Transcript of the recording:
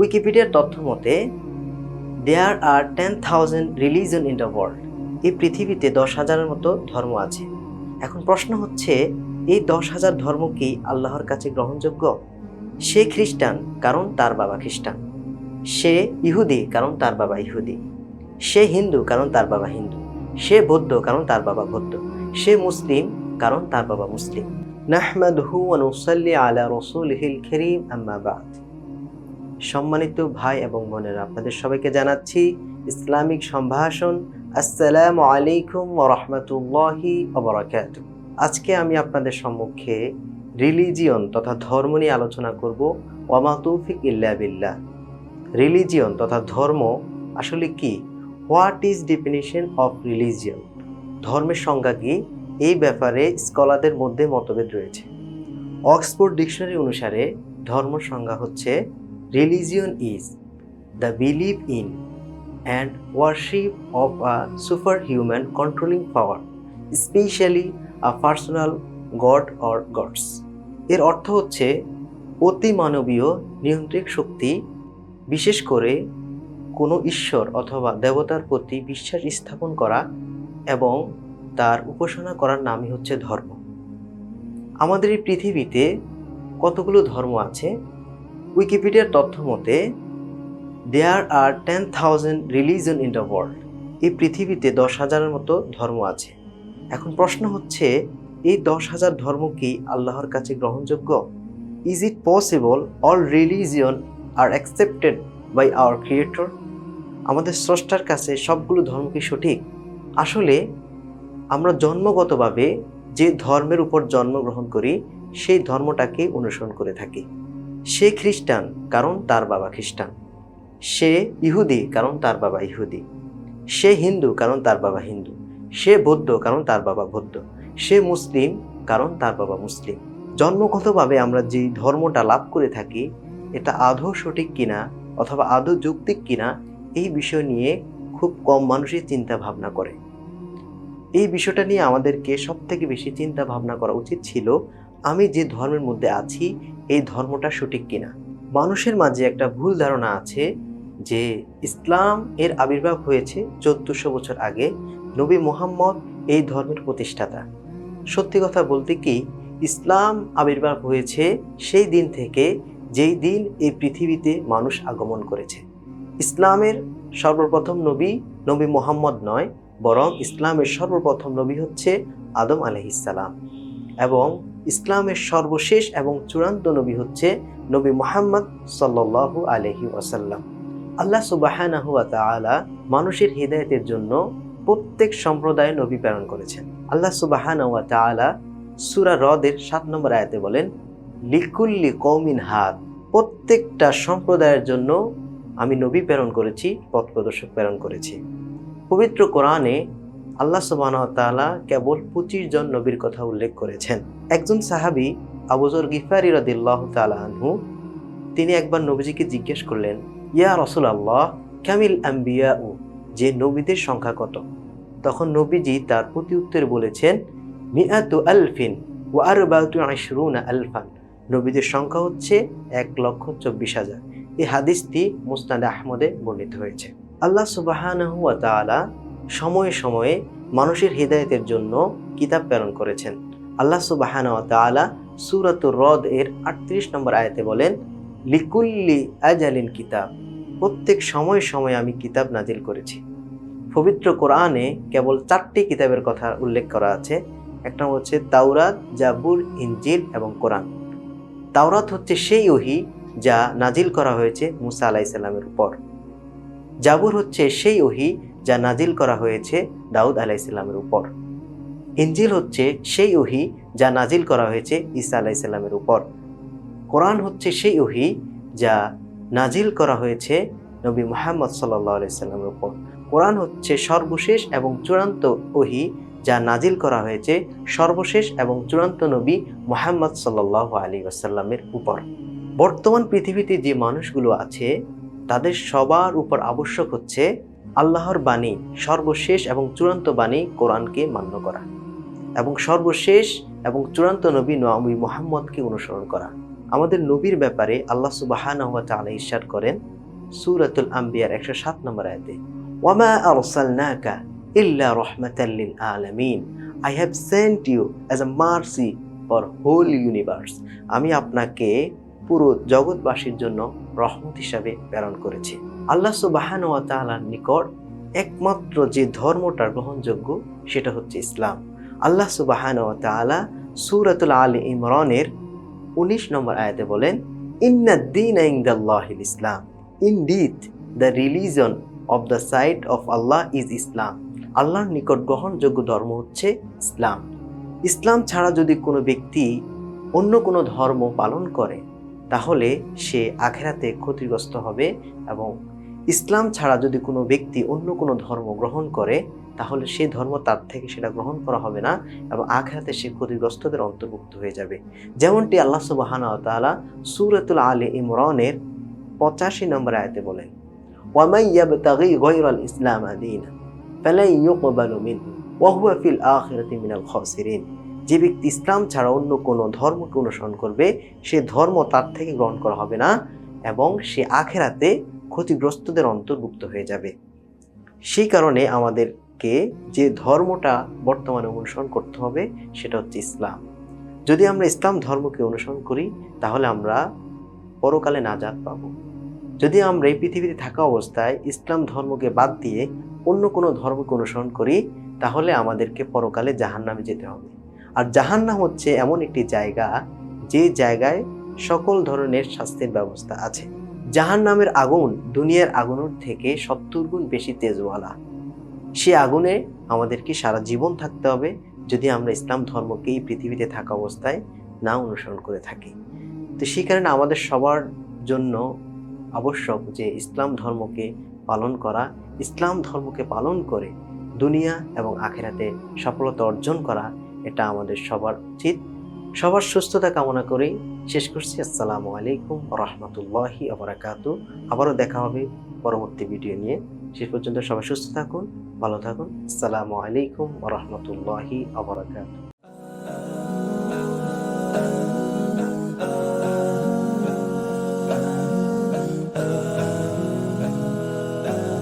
উইকিপিডিয়ার তথ্য মতে there are ten thousand religion in the world এই পৃথিবীতে দশ হাজারের মতো ধর্ম আছে। এখন প্রশ্ন হচ্ছে, এই দশ হাজার ধর্ম কি আল্লাহর কাছে গ্রহণযোগ্য? সে খ্রিস্টান, কারণ তার বাবা খ্রিস্টান। সে ইহুদি, কারণ তার বাবা ইহুদি। সে হিন্দু, কারণ তার বাবা হিন্দু। সে বৌদ্ধ, কারণ তার বাবা বৌদ্ধ। সে মুসলিম, কারণ তার বাবা মুসলিম। নাহমাদহু ওয়া নুসাল্লি আলা রাসূলিহিল কারীম, আম্মা বাদ। সম্মানিত ভাই এবং বোনেরা, আপনাদের সবাইকে জানাচ্ছি ইসলামিক সম্ভাষণ। আসসালামু আলাইকুম ওয়া রাহমাতুল্লাহি আজকে আমি আপনাদের সম্মুখে রিলিজিয়ন তথা ধর্ম নিয়ে আলোচনা করব। ওয়ামা তৌফিক ইল্লা বিল্লাহ। রিলিজিয়ন তথা ধর্ম আসলে কি? What is definition of religion ধর্মের সংজ্ঞা কি? এই ব্যাপারে স্কলারদের মধ্যে মতভেদ রয়েছে। অক্সফোর্ড ডিকশনারি অনুসারে ধর্ম সংজ্ঞা হচ্ছে is the believe in and worship of a super human controlling power specially a personal god or gods এর অর্থ হচ্ছে অতিমানবীয় নিয়ন্ত্রিক শক্তি, বিশেষ করে কোনো ঈশ্বর অথবা দেবতার প্রতি বিশ্বাস স্থাপন করা এবং তার উপাসনা করার নামই হচ্ছে ধর্ম। আমাদের এই পৃথিবীতে কতগুলো ধর্ম আছে? উইকিপিডিয়ার তথ্য মতে there are ten thousand religion in the world এই পৃথিবীতে দশ হাজারের মতো ধর্ম আছে। এখন প্রশ্ন হচ্ছে, এই দশ হাজার ধর্ম কি আল্লাহর কাছে গ্রহণযোগ্য? Is it possible all religion are accepted by our creator আমাদের স্রষ্টার কাছে সবগুলো ধর্ম কি সঠিক? আসলে, আমরা জন্মগতভাবে যে ধর্মের উপর জন্মগ্রহণ করি, সেই ধর্মটাকে অনুসরণ করে থাকি। সে খ্রিস্টান কারণ তার বাবা খ্রিস্টান। সে ইহুদি কারণ তার বাবা ইহুদি। সে হিন্দু কারণ তার বাবা হিন্দু। সে বৌদ্ধ কারণ তার বাবা বৌদ্ধ। সে মুসলিম কারণ তার বাবা মুসলিম। জন্মগতভাবে আমরা যে ধর্মটা লাভ করে থাকি, এটা আদৌ সঠিক কিনা অথবা আদৌ যৌক্তিক কিনা, এই বিষয় নিয়ে খুব কম মানুষই চিন্তা ভাবনা করে। এই বিষয়টা নিয়ে আমাদেরকে সব থেকে বেশি চিন্তা ভাবনা করা উচিত ছিল, আমি যে ধর্মের মধ্যে আছি এই ধর্মটা সঠিক কিনা? মানুষের মাঝে একটা ভুল ধারণা আছে যে ইসলাম এর আবির্ভাব হয়েছে চোদ্দশো বছর আগে নবী মোহাম্মদ এই ধর্মের প্রতিষ্ঠাতা। সত্যি কথা বলতে কি, ইসলাম আবির্ভাব হয়েছে সেই দিন থেকে যেই দিন এই পৃথিবীতে মানুষ আগমন করেছে। ইসলামের সর্বপ্রথম নবী নবী মোহাম্মদ নয়, বরং ইসলামের সর্বপ্রথম নবী হচ্ছে আদম আলহিসাল্লাম এবং ইসলামের সর্বশেষ এবং চূড়ান্ত নবী হচ্ছে নবী মোহাম্মদ সাল্লু আলহি ওয়াসাল্লাম। আল্লাহ সুবাহানাহু তাআলা মানুষের হৃদায়তের জন্য প্রত্যেক সম্প্রদায়ে নবী প্রেরণ করেছেন। আল্লাহ সুবাহানাহু তাআলা সূরা রদের সাত নম্বর আয়াতে বলেন, লিকুল্লি কৌমিন হাত প্রত্যেকটা সম্প্রদায়ের জন্য আমি নবী প্রেরণ করেছি পথ প্রদর্শক প্রেরণ করেছি। পবিত্র কোরআনে আল্লাহ সুবাহ তাআলা কেবল পঁচিশ জন নবীর কথা উল্লেখ করেছেন। একজন সাহাবি আবুজর গিফারি রদিল্লাহ তালা আনহু, তিনি একবার নবীজিকে জিজ্ঞেস করলেন, ইয়া রসুল আল্লাহ ক্যামিল আম্বিয়া উ যে নবীদের সংখ্যা কত? তখন নবীজি তার প্রতি উত্তর বলেছেন, মিয়াতু আলফিন ও আর বাউতু আলফান। নবীদের সংখ্যা হচ্ছে এক লক্ষ চব্বিশ হাজার। এই হাদিসটি মুস্তাদ আহমদে বর্ণিত হয়েছে। আল্লাহ তাআলা সময়ে সময়ে মানুষের হৃদায়তের জন্য কিতাব প্রেরণ করেছেন। আল্লাহ সুবাহানা তাআলা সূরাতুর রদ এর আটত্রিশ নম্বর আয়াতে বলেন, লিকুল্লি আজালিন কিতাব, প্রত্যেক সময় সময় আমি কিতাব নাজিল করেছি। পবিত্র কোরআনে কেবল চারটি কিতাবের কথা উল্লেখ করা আছে। এক একটা হচ্ছে তাওরাত, জাবুর, ইনজিল এবং কোরআন। তাওরাত হচ্ছে সেই ওহি যা নাজিল করা হয়েছে মুসা আলাইসাল্লামের উপর। জাবুর হচ্ছে সেই ওহি যা নাজিল করা হয়েছে দাউদ আলাইসাল্লামের উপর। ইঞ্জিল হচ্ছে সেই ওহি যা নাজিল করা হয়েছে ঈসা আলাইসাল্লামের উপর। কোরআন হচ্ছে সেই ওহি যা নাজিল করা হয়েছে নবী মোহাম্মদ সাল্লাহ আলাইসাল্লামের উপর। কোরআন হচ্ছে সর্বশেষ এবং চূড়ান্ত ওহি যা নাজিল করা হয়েছে সর্বশেষ এবং চূড়ান্ত নবী মোহাম্মদ সাল্লাহ আলী আসাল্লামের উপর। বর্তমান পৃথিবীতে যে মানুষগুলো আছে, তাদের সবার উপর আবশ্যক হচ্ছে আল্লাহর বাণী সর্বশেষ এবং চূড়ান্ত বাণী কোরআনকে মান্য করা এবং সর্বশেষ এবং চূড়ান্ত নবী নবী মোহাম্মদকে অনুসরণ করা। আমাদের নবীর ব্যাপারে আল্লাহ সুবাহানাহু ওয়া তাআলা ইরশাদ করেন সূরাতুল আম্বিয়ার 107 নম্বর আয়াতে। ওয়ামা আরসালনাকা ইল্লা রাহমাতাল লিল আলামিন। I have sent you as a mercy for whole universe আমি আপনাকে পুরো জগৎবাসীর জন্য রহমত হিসাবে প্রেরণ করেছি। আল্লাহ সুবাহান ওয়া তাআলার নিকট একমাত্র যে ধর্মটা গ্রহণযোগ্য, সেটা হচ্ছে ইসলাম। আল্লাহ সুবাহান ওয়া তাআলা সূরাতুল আলী ইমরানের উনিশ নম্বর আয়াতে বলেন ইন্নাদ্দিন ইনদাল্লাহিল ইসলাম। Indeed the religion of the sight of Allah is Islam আল্লাহর নিকট গ্রহণযোগ্য ধর্ম হচ্ছে ইসলাম। ইসলাম ছাড়া যদি কোনো ব্যক্তি অন্য কোনো ধর্ম পালন করে তাহলে সে আখেরাতে ক্ষতিগ্রস্ত হবে এবং ইসলাম ছাড়া যদি কোনো ব্যক্তি অন্য কোনো ধর্ম গ্রহণ করে, তাহলে সেই ধর্ম তার থেকে সেটা গ্রহণ করা হবে না এবং আখেরাতে সে ক্ষতিগ্রস্তদের অন্তর্ভুক্ত হয়ে যাবে। যেমনটি আল্লাহ সুবাহানা তাআলা সূরাতুল আলী ইমরানের পঁচাশি নম্বর আয়াতে বলেন ইসলাম দীনা ফালাই খাসিরিন। যে ব্যক্তি ইসলাম ছাড়া অন্য কোনো ধর্মকে অনুসরণ করবে, সে ধর্ম তার থেকে গ্রহণ করা হবে না এবং সে আখেরাতে ক্ষতিগ্রস্তদের অন্তর্ভুক্ত হয়ে যাবে। সেই কারণে আমাদেরকে যে ধর্মটা বর্তমানে অনুসরণ করতে হবে, সেটা হচ্ছে ইসলাম। যদি আমরা ইসলাম ধর্মকে অনুসরণ করি, তাহলে আমরা পরকালে নাজাত পাব। যদি আমরা এই পৃথিবীতে থাকা অবস্থায় ইসলাম ধর্মকে বাদ দিয়ে অন্য কোনো ধর্মকে অনুসরণ করি, তাহলে আমাদেরকে পরকালে জাহান্নামে যেতে হবে। আর জাহান্নাম হচ্ছে এমন একটি জায়গা যে জায়গায় সকল ধরনের শাস্তির ব্যবস্থা আছে। জাহান্নামের আগুন দুনিয়ার আগুনের থেকে সত্তর গুণ বেশি তেজওয়ালা। সে আগুনে আমাদেরকে সারা জীবন থাকতে হবে যদি আমরা ইসলাম ধর্মকে এই পৃথিবীতে থাকা অবস্থায় না অনুসরণ করে থাকি। তো সেই কারণে আমাদের সবার জন্য আবশ্যক যে ইসলাম ধর্মকে পালন করা, ইসলাম ধর্মকে পালন করে দুনিয়া এবং আখেরাতে সফলতা অর্জন করা এটা আমাদের সবার উচিত। সবার সুস্থতা কামনা করেই শেষ করছি। আসসালামু আলাইকুম রহমতুল্লাহি আবরাকাত আবারও দেখা হবে পরবর্তী ভিডিও নিয়ে। শেষ পর্যন্ত সবাই সুস্থ থাকুন, ভালো থাকুন। আসসালামু আলাইকুম রহমতুল্লাহি আবরাকাতু